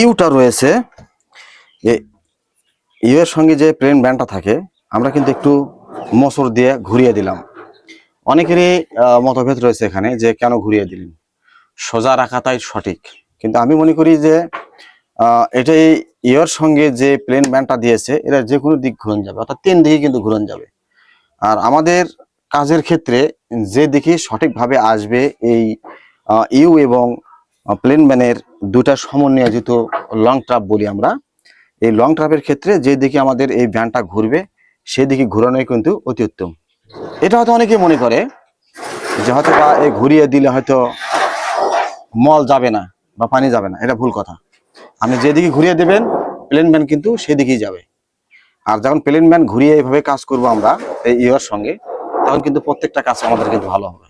Yuta রয়েছে। You এর সঙ্গে যে প্লেন ব্যান্ডটা থাকে, আমরা কিন্তু একটু মসর দিয়ে ঘুরিয়ে দিলাম। অনেকেরই মতভেদ রয়েছে এখানে যে কেন ঘুরিয়ে দিলেন। সোজা রাখাটাই সঠিক। কিন্তু আমি মনে করি যে এটাই ইয়ের সঙ্গে যে প্লেন ব্যান্ডটা দিয়েছে, এটা যে কোনো দিক ঘুরন যাবে, অর্থাৎ তিন দিকে কিন্তু ঘুরন যাবে। আর আমাদের কাজের ক্ষেত্রে যে দিকে সঠিকভাবে আসবে এই ইউ এবং প্লেন ব্যানের দুটা সমন্বয়োজিত লং ট্রাপ বলি আমরা। এই লং ট্রাপের ক্ষেত্রে যে দিকে আমাদের এই ব্যানটা ঘুরবে, সেদিকে ঘুরানোই কিন্তু অতি উত্তম। এটা হয়তো অনেকে মনে করে যে হয়তো বা এই ঘুরিয়ে দিলে হয়তো মল যাবে না বা পানি যাবে না, এটা ভুল কথা। আপনি যেদিকে ঘুরিয়ে দেবেন প্লেন ব্যান কিন্তু সেদিকেই যাবে। আর যখন প্লেন ব্যান ঘুরিয়ে এইভাবে কাজ করব আমরা এই ইয়ের সঙ্গে, তখন কিন্তু প্রত্যেকটা কাজ আমাদের কিন্তু ভালো হবে।